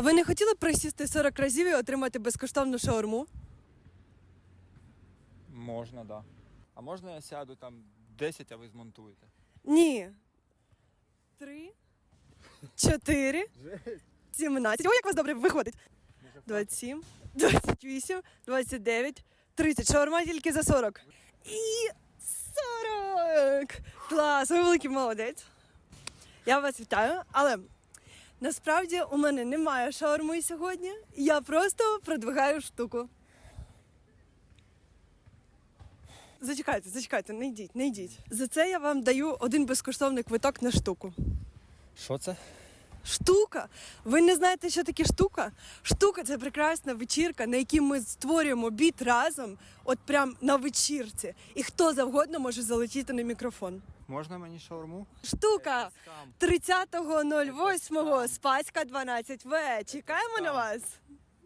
А ви не хотіли б присісти 40 разів і отримати безкоштовну шаурму? Можна, да. А можна я сяду там 10, а ви змонтуєте? Ні. Три, чотири, сімнадцять. Ой, як у вас добре виходить. 27, 28, 29, 30. Шаурма тільки за 40. І 40! Клас, ви великий молодець. Я вас вітаю, але насправді у мене немає шаурми сьогодні. Я просто продвигаю штуку. Зачекайте, зачекайте, не йдіть, не йдіть. За це я вам даю один безкоштовний квиток на штуку. Що це? Штука. Ви не знаєте, що таке штука? Штука це прекрасна вечірка, на якій ми створюємо біт разом, от прям на вечірці. І хто завгодно може залетіти на мікрофон. Можна мені шаурму? Штука Скам. 30.08 Спаська 12В. Чекаємо на вас.